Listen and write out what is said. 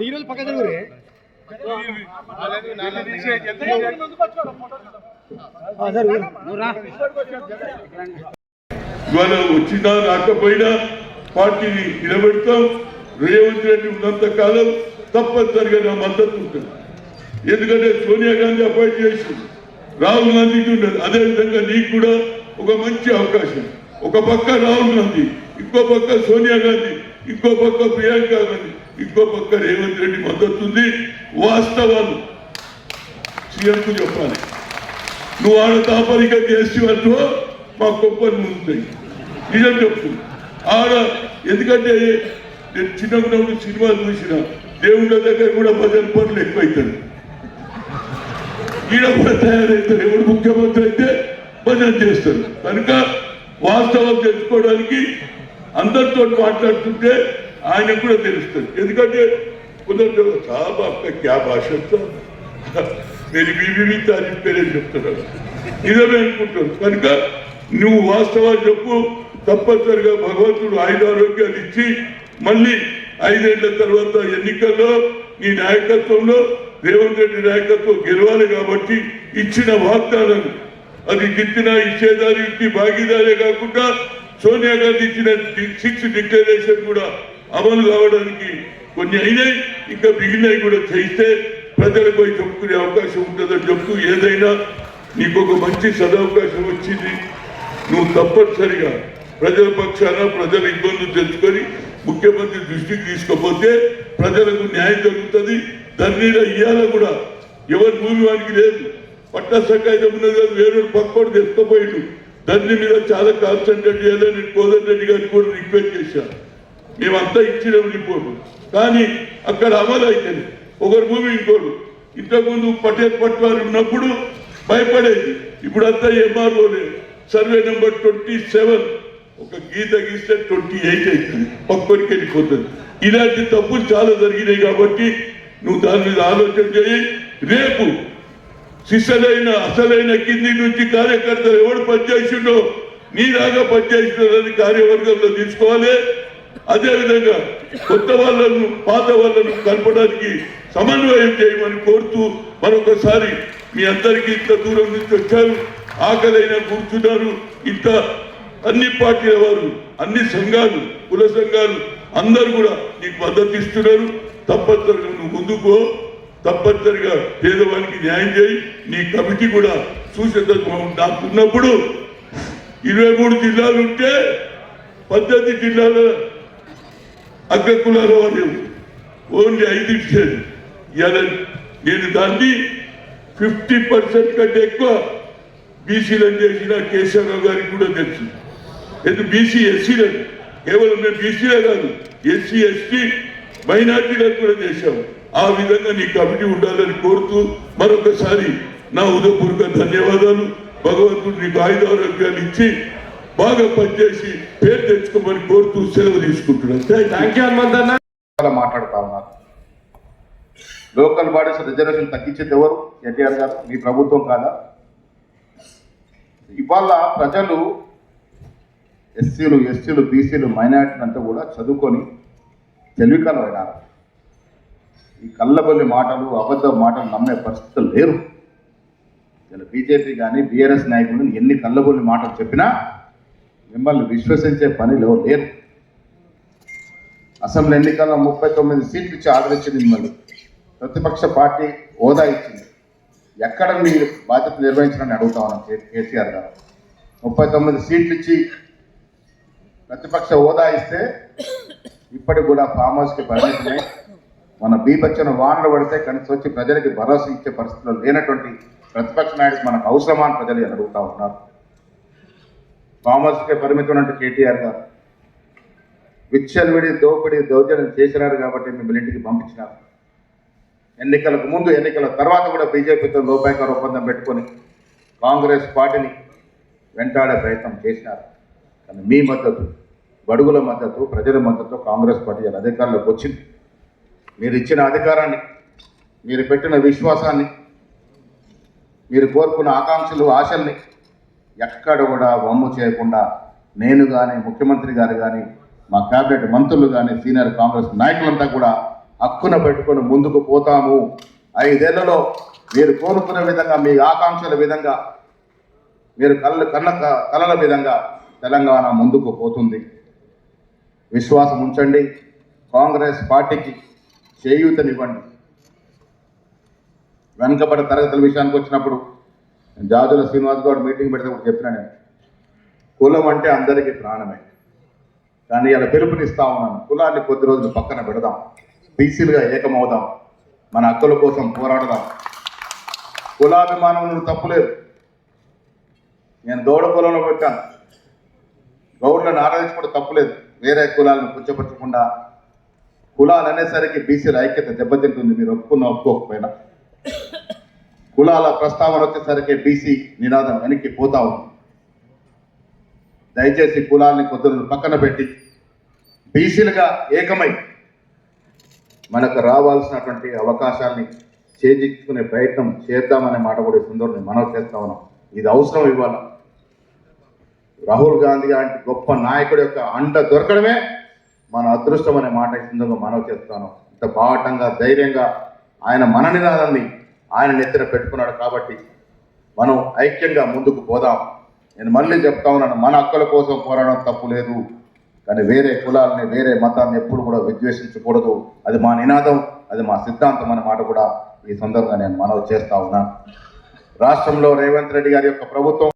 దిగిరోజు పక్క జరుగురే ఇవాళ వచ్చినా రాకపోయినా పార్టీని నిలబెడతాం. రేవంత్ రెడ్డి ఉన్నంత కాలం తప్పనిసరిగా నా మద్దతు ఉంటుంది. ఎందుకంటే సోనియా గాంధీ అపాయింట్ చేసి రాహుల్ గాంధీకి ఉన్నది. అదేవిధంగా నీకు కూడా ఒక మంచి అవకాశం. ఒక పక్క రాహుల్ గాంధీ ఇంకో పక్క సోనియా గాంధీ ఇంకో పక్క ప్రియాంక గాంధీ. ఇంకో పక్క రేవంత్ రెడ్డి మద్దతు ఉంది. వాస్తవాలు సీఎంకు చెప్పాలి. నువ్వు ఆడ తాపరిక చేసి అంటూ మా కొప్పలు ఉంటాయి నిజం చెప్పు. ఆడ ఎందుకంటే నేను చిన్నప్పుడు సినిమాలు చూసిన దేవుళ్ళ దగ్గర కూడా భజన పనులు ఎక్కువైతాడు ఈడ కూడా తయారవుతారు ఎవడు ముఖ్యమంత్రి అయితే భజన చేస్తారు. కనుక వాస్తవం తెలుసుకోవడానికి అందరితో మాట్లాడుతుంటే ఆయనకు కూడా తెలుస్తుంది. ఎందుకంటే కొందరు చాలా అక్క క్యా భాష మీరు బీబీ తారీఫ్ పేరే చెప్తున్నారు. నిజమే అనుకుంటారు. కనుక నువ్వు వాస్తవాలు చెప్పు. తప్పనిసరిగా భగవంతుడు ఆయుధారోగ్యాలు ఇచ్చి మళ్ళీ ఐదేళ్ళ తర్వాత ఎన్నికల్లో నీ నాయకత్వంలో రేవంత్ రెడ్డి నాయకత్వం గెలవాలి కాబట్టి ఇచ్చిన వాగ్దానాలు. అది గిట్టిన ఇచ్చి భాగీదారే కాకుండా సోనియా గాంధీ ఇచ్చిన సిక్స్ డిక్లరేషన్ కూడా అమలు కావడానికి కొన్ని అయినాయి. ఇంకా మిగిలినవి కూడా చేస్తే ప్రజలకు పోయి చెప్పుకునే అవకాశం ఉంటుందని చెప్తూ ఏదైనా నీకు ఒక మంచి సదవకాశం వచ్చింది నువ్వు తప్పనిసరిగా ప్రజల పక్షాన ప్రజల ఇబ్బందులు తెచ్చుకొని ముఖ్యమంత్రి దృష్టికి తీసుకపోతే ప్రజలకు న్యాయం జరుగుతుంది. దాని మీద కూడా. ఎవరి భూమి వానికి లేదు. పట్ట సకాయితం ఉన్నది కాదు వేరే పక్కోడు తెచ్చుకోపోయిండు. దాని మీద చాలా కాన్సన్ట్రేట్ చేయాలని కోదన్ రెడ్డి కూడా రిక్వెస్ట్ చేశాను మేమంతా ఇచ్చిన రిపోర్టు కానీ అక్కడ అమలు అయితే ఒకరి భూమి ఇంకోడు ఇంతకుముందు పటేల్ పట్వారు ఉన్నప్పుడు భయపడేది. ఇప్పుడు అంతా ఎంఆర్ఓలే సర్వే నెంబర్ ట్వంటీ సెవెన్. ఒక గీత గీస్తే ట్వంటీ ఎయిట్ అవుతుంది పక్కరికి వెళ్ళిపోతుంది. ఇలాంటి తప్పులు చాలా జరిగినాయి కాబట్టి నువ్వు దాని మీద ఆలోచన చేయి. రేపు శిష్యులైన అసలైన కింది నుంచి కార్యకర్తలు ఎవడు పనిచేసిండో నీలాగా పనిచేసినారని కార్యవర్గంలో తీసుకోవాలి. అదేవిధంగా కొత్త వాళ్ళను పాత వాళ్ళను కలపడానికి సమన్వయం చేయమని కోరుతూ మరొకసారి మీ అందరికీ ఇంత దూరం నుంచి వచ్చారు. ఆకలైన కూర్చున్నారు. ఇంత అన్ని పార్టీల వారు అన్ని సంఘాలు కుల సంఘాలు అందరూ కూడా నీకు మద్దతు ఇస్తున్నారు. తప్పనిసరిగా నువ్వు ముందుకో తప్పనిసరిగా పేదవానికి న్యాయం చేయి. నీ కమిటీ కూడా చూసేందుకు నాకున్నప్పుడు ఇరవై మూడు జిల్లాలు ఉంటే పద్దెనిమిది జిల్లాల అగ్రకులాల వారు ఓన్లీ ఐదు ఇచ్చారు ఇవాళ నేను దాన్ని ఫిఫ్టీ పర్సెంట్ కంటే ఎక్కువ బీసీలను చేసిన కేశవరావు గారికి కూడా తెలుసు. ఎందుకు బీసీ ఎస్సీలను? కేవలం మేము బీసీలే కాదు ఎస్సీ ఎస్టీ మైనార్టీలకు కూడా చేశాము ఆ విధంగా నీ కమిటీ ఉండాలని కోరుతూ మరొకసారి నా ఉదయపూర్వక ధన్యవాదాలు. భగవంతుడు నీకు ఆయుధారోగ్యాలు ఇచ్చి బాగా పనిచేసి పేరు తెచ్చుకోమని కోరుతూ సెలవు తీసుకుంటున్నాను. మాట్లాడుతా ఉన్నారు. లోకల్ బాడీస్ రిజర్వేషన్ తగ్గించేది ఎవరు? ఎన్టీఆర్ గారు. మీ ప్రభుత్వం కాదా? ఇవాళ ప్రజలు ఎస్సీలు ఎస్టీలు బీసీలు మైనార్టీలు అంతా కూడా చదువుకొని తెలివికలు అయినారు. ఈ కళ్ళబొల్లి మాటలు అబద్ధ మాటలు నమ్మే పరిస్థితులు లేరు. ఇలా బీజేపీ కానీ బీఆర్ఎస్ నాయకులు ఎన్ని కళ్ళబొల్లి మాటలు చెప్పినా మిమ్మల్ని విశ్వసించే పనిలో లేరు. అసెంబ్లీ ఎన్నికల్లో ముప్పై తొమ్మిది సీట్లు ఇచ్చి ఆదరించింది మిమ్మల్ని. ప్రతిపక్ష పార్టీ హోదా ఇచ్చింది. ఎక్కడ మీరు బాధ్యత నిర్వహించడానికి అడుగుతా ఉన్నాం కేసీఆర్ గారు. ముప్పై తొమ్మిది సీట్లు ఇచ్చి ప్రతిపక్ష హోదా ఇస్తే ఇప్పటికి కూడా ఫామ్ హౌస్కి పరిమితమే మన బీభచ్చన వానలు పడితే కనీసం వచ్చి ప్రజలకి భరోసా ఇచ్చే పరిస్థితిలో లేనటువంటి ప్రతిపక్ష నాయకుడు మనకు అవసరమా అని ప్రజలు అడుగుతా ఉన్నారు. కామర్స్కే పరిమితం అంటే కేటీఆర్ గారు. విచ్చలవిడి దోపిడి దౌర్జన్యం చేసినారు కాబట్టి మిమ్మల్ని ఇంటికి పంపించినారు. ఎన్నికలకు ముందు ఎన్నికల తర్వాత కూడా బీజేపీతో లోపాయకార ఒప్పందం పెట్టుకొని కాంగ్రెస్ పార్టీని వెంటాడే ప్రయత్నం చేసినారు. కానీ మీ మద్దతు బడుగుల మద్దతు ప్రజల మద్దతు కాంగ్రెస్ పార్టీ అధికారంలోకి వచ్చింది. మీరు ఇచ్చిన అధికారాన్ని మీరు పెట్టిన విశ్వాసాన్ని మీరు కోరుకున్న ఆకాంక్షలు ఆశల్ని ఎక్కడ కూడా వమ్ము చేయకుండా నేను కానీ ముఖ్యమంత్రి గారు కానీ మా క్యాబినెట్ మంత్రులు కానీ సీనియర్ కాంగ్రెస్ నాయకులంతా కూడా హక్కున పెట్టుకొని ముందుకు పోతాము. ఐదేళ్ళలో మీరు కోరుకున్న విధంగా మీ ఆకాంక్షల విధంగా మీరు కళ్ళ కన్న కలల విధంగా తెలంగాణ ముందుకు పోతుంది. విశ్వాసం ఉంచండి. కాంగ్రెస్ పార్టీకి చేయూతనివ్వండి. వెనుకబడి తరగతుల విషయానికి వచ్చినప్పుడు జాతుల శ్రీనివాస్ గౌడ్ మీటింగ్ పెడితే కూడా చెప్పినా నేను. కులం అంటే అందరికీ ప్రాణమే. కానీ ఇలా పిలుపునిస్తా ఉన్నాను. కులాన్ని కొద్ది రోజులు పక్కన పెడదాం. బీసీలుగా ఏకమవుదాం. మన హక్కుల కోసం పోరాడదాం. కులాభిమానం తప్పులేదు నేను గౌడ కులంలో పెట్టాను. గౌడ్లను ఆరాధించుకోవడం తప్పులేదు వేరే కులాలను పుచ్చపరచకుండా కులాలు అనేసరికి బీసీల ఐక్యత దెబ్బతింటుంది. మీరు ఒప్పుకున్న ఒప్పుకోకపోయినా. కులాల ప్రస్తావన వచ్చేసరికి బీసీ నినాదం వెనక్కి పోతా ఉంది. దయచేసి కులాలని కొద్దిని పక్కన పెట్టి బీసీలుగా ఏకమై మనకు రావాల్సినటువంటి అవకాశాల్ని చేజించుకునే ప్రయత్నం చేద్దామనే మాట కూడా ఈ సందర్భంగా మనం చేస్తా ఉన్నాం. ఇది అవసరం ఇవ్వాలి రాహుల్ గాంధీ లాంటి గొప్ప నాయకుడి యొక్క అండ దొరకడమే మన అదృష్టం అనే మాట ఈ సందర్భంగా మనం చేస్తాను ఇంత బాటంగా ధైర్యంగా ఆయన మన నినాదాన్ని ఆయన నెత్తిన పెట్టుకున్నాడు కాబట్టి మనం ఐక్యంగా ముందుకు పోదాం. నేను మళ్ళీ చెప్తా ఉన్నాను మన హక్కుల కోసం పోరాడడం తప్పు లేదు. కానీ వేరే కులాలని వేరే మతాన్ని ఎప్పుడు కూడా విద్వేషించకూడదు. అది మా నినాదం అది మా సిద్ధాంతం అనే మాట కూడా ఈ సందర్భంగా నేను మనవి చేస్తా ఉన్నాను రాష్ట్రంలో రేవంత్ రెడ్డి గారి యొక్క ప్రభుత్వం